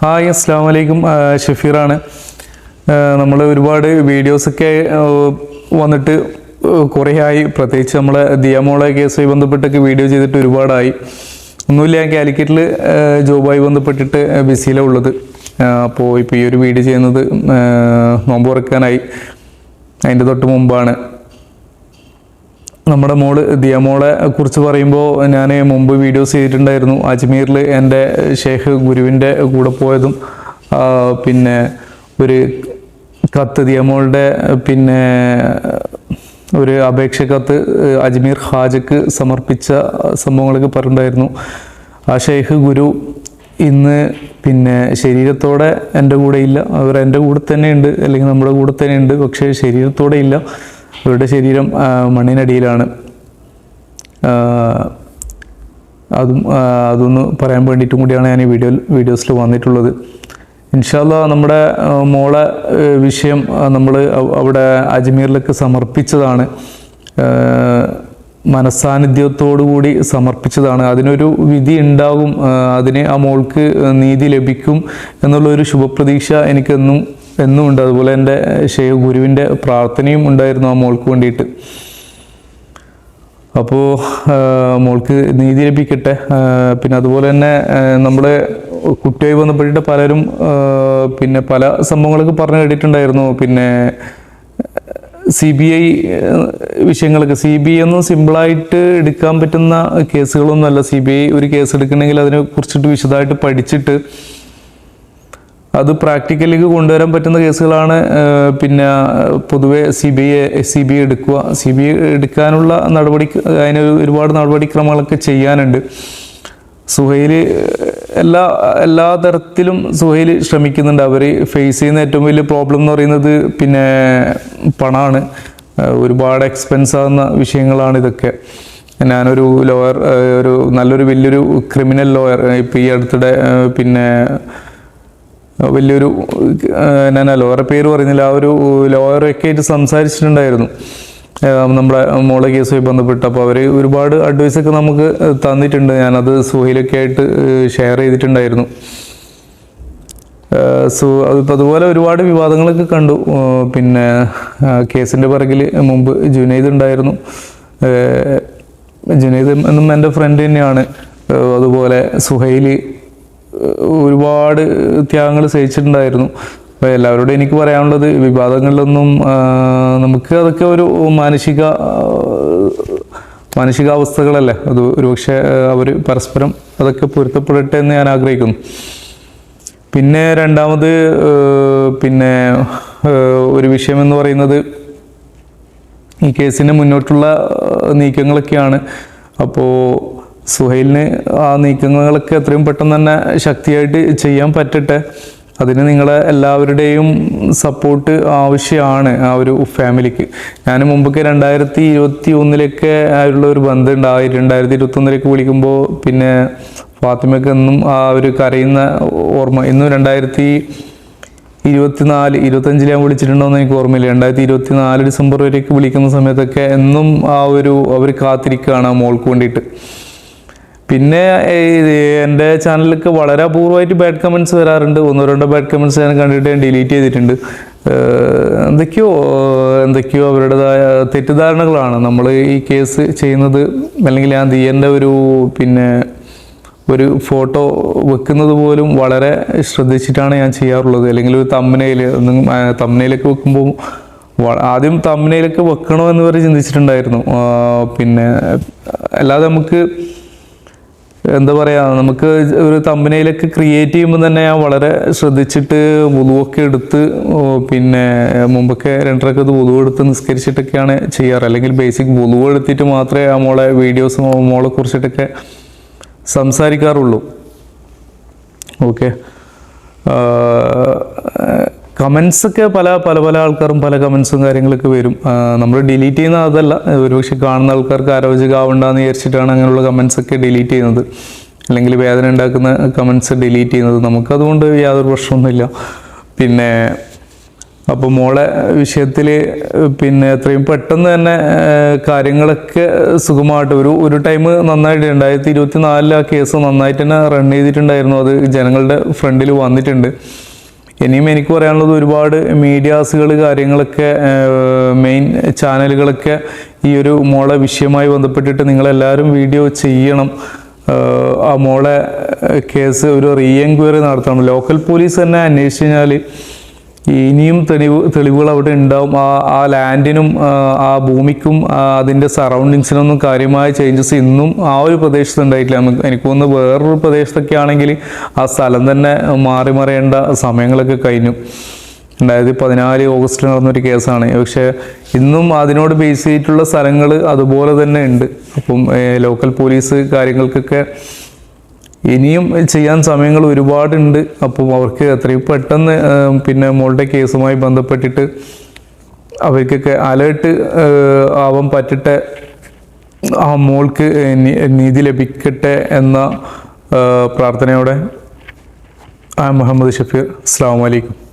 Hi അസ്സാം വലൈക്കും ഷഫീറാണ്. നമ്മൾ ഒരുപാട് വീഡിയോസൊക്കെ വന്നിട്ട് കുറേ ആയി പ്രത്യേകിച്ച് നമ്മളെ ദിയമോളെ കേസുമായി ബന്ധപ്പെട്ടൊക്കെ വീഡിയോ ചെയ്തിട്ട് ഒരുപാടായി. ഒന്നുമില്ല ഞാൻ കാലിക്കറ്റിൽ ജോബായി ബന്ധപ്പെട്ടിട്ട് ബിസിയിലാണ് ഉള്ളത്. അപ്പോൾ ഇപ്പോൾ ഈ ഒരു വീഡിയോ ചെയ്യുന്നത് നോമ്പ് തുറക്കാനായി. അതിന്റെ തൊട്ട് മുമ്പാണ്. നമ്മുടെ മോൾ ദിയമോളെ കുറിച്ച് പറയുമ്പോൾ ഞാൻ മുമ്പ് വീഡിയോസ് ചെയ്തിട്ടുണ്ടായിരുന്നു. അജ്മീറിൽ എന്റെ ഷേഖ് ഗുരുവിന്റെ കൂടെ പോയതും പിന്നെ ഒരു കത്ത് ദിയമോളുടെ പിന്നെ ഒരു അപേക്ഷ കത്ത് അജ്മീർ ഹാജക്ക് സമർപ്പിച്ച സംഭവങ്ങളൊക്കെ പറഞ്ഞിട്ടുണ്ടായിരുന്നു. ആ ഷെയ്ഖ് ഗുരു ഇന്ന് പിന്നെ ശരീരത്തോടെ എന്റെ കൂടെ ഇല്ല. അവർ എന്റെ കൂടെ തന്നെ ഉണ്ട് അല്ലെങ്കിൽ നമ്മുടെ കൂടെ തന്നെ ഉണ്ട് പക്ഷേ ശരീരത്തോടെ ഇല്ല. അവരുടെ ശരീരം മണ്ണിനടിയിലാണ്. അതും അതൊന്ന് പറയാൻ വേണ്ടിയിട്ടും കൂടിയാണ് ഞാൻ ഈ വീഡിയോ വീഡിയോസിൽ വന്നിട്ടുള്ളത്. ഇൻഷാല്ല നമ്മുടെ മോളെ വിഷയം നമ്മൾ അവിടെ അജ്മീറിലേക്ക് സമർപ്പിച്ചതാണ്. ആ, മനസ്സാന്നിധ്യത്തോടു കൂടി സമർപ്പിച്ചതാണ്. അതിനൊരു വിധി ഉണ്ടാകും അതിന് ആ മോൾക്ക് നീതി ലഭിക്കും എന്നുള്ളൊരു ശുഭപ്രതീക്ഷ എനിക്കെന്നും എന്നും ഉണ്ട്. അതുപോലെ എന്റെ ശൈവ ഗുരുവിന്റെ പ്രാർത്ഥനയും ഉണ്ടായിരുന്നു ആ മോൾക്ക് വേണ്ടിയിട്ട്. അപ്പോൾ മോൾക്ക് നീതി ലഭിക്കട്ടെ. പിന്നെ അതുപോലെ തന്നെ നമ്മുടെ കുട്ടിയായി ബന്ധപ്പെട്ടിട്ട് പലരും പിന്നെ പല സംഭവങ്ങളൊക്കെ പറഞ്ഞു കേട്ടിട്ടുണ്ടായിരുന്നു. പിന്നെ സി ബി ഐ വിഷയങ്ങളൊക്കെ. സി ബി ഐ ഒന്നും സിമ്പിളായിട്ട് എടുക്കാൻ പറ്റുന്ന കേസുകളൊന്നുമല്ല. സി ബി ഐ ഒരു കേസ് എടുക്കണമെങ്കിൽ അതിനെ കുറിച്ചിട്ട് വിശദമായിട്ട് പഠിച്ചിട്ട് അത് പ്രാക്ടിക്കലിക്ക് കൊണ്ടുവരാൻ പറ്റുന്ന കേസുകളാണ് പിന്നെ പൊതുവെ C B I C B I എടുക്കുക. സി ബി ഐ എടുക്കാനുള്ള നടപടി അതിന് ഒരുപാട് നടപടിക്രമങ്ങളൊക്കെ ചെയ്യാനുണ്ട്. സുഹൈൽ എല്ലാ എല്ലാ തരത്തിലും സുഹൈൽ ശ്രമിക്കുന്നുണ്ട്. അവർ ഫേസ് ചെയ്യുന്ന ഏറ്റവും വലിയ പ്രോബ്ലം എന്ന് പറയുന്നത് പിന്നെ പണമാണ് ഒരുപാട് എക്സ്പെൻസ് ആകുന്ന വിഷയങ്ങളാണ് ഇതൊക്കെ. ഞാനൊരു ലോയർ ഒരു നല്ലൊരു വലിയൊരു ക്രിമിനൽ ലോയർ ഇപ്പോൾ ഈ അടുത്തിടെ പിന്നെ വലിയൊരു ഞാൻ ലോയറെ പേര് പറയുന്നില്ല ആ ഒരു ലോയറൊക്കെ ആയിട്ട് സംസാരിച്ചിട്ടുണ്ടായിരുന്നു. നമ്മുടെ മോളെ കേസുമായി ബന്ധപ്പെട്ട് അപ്പോൾ അവർ ഒരുപാട് അഡ്വൈസൊക്കെ നമുക്ക് തന്നിട്ടുണ്ട്. ഞാനത് സുഹയിലൊക്കെ ആയിട്ട് ഷെയർ ചെയ്തിട്ടുണ്ടായിരുന്നു. സോ അതിപ്പോൾ അതുപോലെ ഒരുപാട് വിവാദങ്ങളൊക്കെ കണ്ടു. പിന്നെ കേസിന്റെ പിറകിൽ മുമ്പ് ജുനൈദ് ഉണ്ടായിരുന്നു. ജുനൈദ് എന്നും എന്റെ ഫ്രണ്ട് തന്നെയാണ്. അതുപോലെ സുഹൈൽ ഒരുപാട് ത്യാഗങ്ങൾ സഹിച്ചിട്ടുണ്ടായിരുന്നു. അപ്പോൾ എല്ലാവരോടും എനിക്ക് പറയാനുള്ളത് വിവാദങ്ങളിലൊന്നും നമുക്ക് അതൊക്കെ ഒരു മാനസിക മാനസികാവസ്ഥകളല്ലേ അത് ഒരുപക്ഷെ അവർ പരസ്പരം അതൊക്കെ പൊരുത്തപ്പെടട്ടെ എന്ന് ഞാൻ ആഗ്രഹിക്കുന്നു. പിന്നെ രണ്ടാമത് പിന്നെ ഒരു വിഷയം എന്ന് പറയുന്നത് ഈ കേസിന് മുന്നോട്ടുള്ള നീക്കങ്ങളൊക്കെയാണ്. അപ്പോൾ സുഹൈലിന് ആ നീക്കങ്ങളൊക്കെ എത്രയും പെട്ടെന്ന് തന്നെ ശക്തിയായിട്ട് ചെയ്യാൻ പറ്റട്ടെ. അതിന് നിങ്ങളെ എല്ലാവരുടെയും സപ്പോർട്ട് ആവശ്യമാണ് ആ ഒരു ഫാമിലിക്ക് ഞാൻ മുമ്പൊക്കെ രണ്ടായിരത്തി ഇരുപത്തി ഒന്നിലൊക്കെ ആയുള്ള ഒരു ബന്ധം ഉണ്ടായി രണ്ടായിരത്തി ഇരുപത്തി ഒന്നിലേക്ക് വിളിക്കുമ്പോൾ പിന്നെ ഫാത്തിമയ്ക്ക് എന്നും ആ ഒരു കരയുന്ന ഓർമ്മ. ഇന്നും രണ്ടായിരത്തി ഇരുപത്തിനാല് ഇരുപത്തഞ്ചിൽ ഞാൻ വിളിച്ചിട്ടുണ്ടോ എന്ന് എനിക്ക് ഓർമ്മയില്ല. രണ്ടായിരത്തി ഇരുപത്തി നാല് ഡിസംബർ വരെയൊക്കെ വിളിക്കുന്ന സമയത്തൊക്കെ എന്നും ആ ഒരു അവർ കാത്തിരിക്കുകയാണ് ആ മോൾക്ക് വേണ്ടിയിട്ട്. പിന്നെ എന്റെ ചാനലിലേക്ക് വളരെ അപൂർവമായിട്ട് ബാഡ് കമൻസ് വരാറുണ്ട്. ഒന്നോ രണ്ടോ ബാഡ് കമൻസ് ഞാൻ കണ്ടിട്ട് ഞാൻ ഡിലീറ്റ് ചെയ്തിട്ടുണ്ട്. എന്തൊക്കെയോ എന്തൊക്കെയോ അവരുടേതായ തെറ്റിദ്ധാരണകളാണ്. നമ്മൾ ഈ കേസ് ചെയ്യുന്നത് അല്ലെങ്കിൽ ഞാൻ ദിയന്റെ ഒരു പിന്നെ ഒരു ഫോട്ടോ വെക്കുന്നത് പോലും വളരെ ശ്രദ്ധിച്ചിട്ടാണ് ഞാൻ ചെയ്യാറുള്ളത്. അല്ലെങ്കിൽ ഒരു തമ്മനയിൽ തമ്മനയിലൊക്കെ വെക്കുമ്പോൾ ആദ്യം തമ്മനയിലൊക്കെ വെക്കണോ എന്ന് വരെ ചിന്തിച്ചിട്ടുണ്ടായിരുന്നു. പിന്നെ അല്ലാതെ നമുക്ക് എന്താ പറയുക നമുക്ക് ഒരു തമ്പനയിലൊക്കെ ക്രിയേറ്റ് ചെയ്യുമ്പോൾ തന്നെ ഞാൻ വളരെ ശ്രദ്ധിച്ചിട്ട് വുതുവൊക്കെ എടുത്ത് പിന്നെ മുമ്പൊക്കെ രണ്ടരക്ക് വുതു എടുത്ത് നിസ്കരിച്ചിട്ടൊക്കെയാണ് ചെയ്യാറ്. അല്ലെങ്കിൽ ബേസിക് വുളുവ് എടുത്തിട്ട് മാത്രമേ ആ മോളെ വീഡിയോസ് മോളെ കുറിച്ചിട്ടൊക്കെ സംസാരിക്കാറുള്ളൂ. ഓക്കെ കമൻസ് ഒക്കെ പല പല പല ആൾക്കാരും പല കമൻസും കാര്യങ്ങളൊക്കെ വരും. നമ്മൾ ഡിലീറ്റ് ചെയ്യുന്ന അതല്ല. ഒരുപക്ഷെ കാണുന്ന ആൾക്കാർക്ക് അരോചകമാവണ്ടെന്ന് വിചാരിച്ചിട്ടാണ് അങ്ങനെയുള്ള കമൻസൊക്കെ ഡിലീറ്റ് ചെയ്യുന്നത്. അല്ലെങ്കിൽ വേദന ഉണ്ടാക്കുന്ന കമൻസ് ഡിലീറ്റ് ചെയ്യുന്നത്. നമുക്കതുകൊണ്ട് യാതൊരു പ്രശ്നമൊന്നുമില്ല. പിന്നെ അപ്പോൾ മോളെ വിഷയത്തിൽ പിന്നെ എത്രയും പെട്ടെന്ന് തന്നെ കാര്യങ്ങളൊക്കെ സുഖമായിട്ട് ഒരു ഒരു ടൈം നന്നായിട്ട് രണ്ടായിരത്തി ഇരുപത്തി നാലിൽ ആ കേസ് നന്നായിട്ട് തന്നെ റൺ ചെയ്തിട്ടുണ്ടായിരുന്നു. അത് ജനങ്ങളുടെ ഫ്രണ്ടിൽ വന്നിട്ടുണ്ട്. ഇനിയും എനിക്ക് പറയാനുള്ളത് ഒരുപാട് മീഡിയാസുകൾ കാര്യങ്ങളൊക്കെ മെയിൻ ചാനലുകളൊക്കെ ഈ ഒരു മോളെ വിഷയമായി ബന്ധപ്പെട്ടിട്ട് നിങ്ങളെല്ലാവരും വീഡിയോ ചെയ്യണം. ആ മോളെ കേസ് ഒരു റീ എൻക്വയറി നടത്തണം. ലോക്കൽ പോലീസ് തന്നെ അന്വേഷിച്ച് കഴിഞ്ഞാൽ ഇനിയും തെളിവ് തെളിവുകൾ അവിടെ ഉണ്ടാവും. ആ ആ ലാൻഡിനും ആ, ഭൂമിക്കും അതിന്റെ സറൗണ്ടിങ്സിനൊന്നും കാര്യമായ ചേഞ്ചസ് ഇന്നും ആ ഒരു പ്രദേശത്ത് ഉണ്ടായിട്ടില്ല. നമുക്ക് എനിക്ക് തോന്നുന്നു വേറൊരു പ്രദേശത്തൊക്കെ ആണെങ്കിൽ ആ സ്ഥലം തന്നെ മാറി മറിയേണ്ട സമയങ്ങളൊക്കെ കഴിഞ്ഞു. രണ്ടായിരത്തി പതിനാല് ഓഗസ്റ്റിൽ നടന്നൊരു കേസാണ്. പക്ഷേ ഇന്നും അതിനോട് ബേസ് ചെയ്തിട്ടുള്ള സ്ഥലങ്ങൾ അതുപോലെ തന്നെ ഉണ്ട്. അപ്പം ലോക്കൽ പോലീസ് കാര്യങ്ങൾക്കൊക്കെ ഇനിയും ചെയ്യാൻ സമയങ്ങൾ ഒരുപാടുണ്ട്. അപ്പം അവർക്ക് എത്രയും പെട്ടെന്ന് പിന്നെ മോളുടെ കേസുമായി ബന്ധപ്പെട്ടിട്ട് അവർക്കൊക്കെ അലേർട്ട് ആവാൻ പറ്റട്ടെ. ആ മോൾക്ക് നീതി ലഭിക്കട്ടെ എന്ന പ്രാർത്ഥനയോടെ. ആ മുഹമ്മദ് ഷഫീർ അസ്സാം വലൈക്കും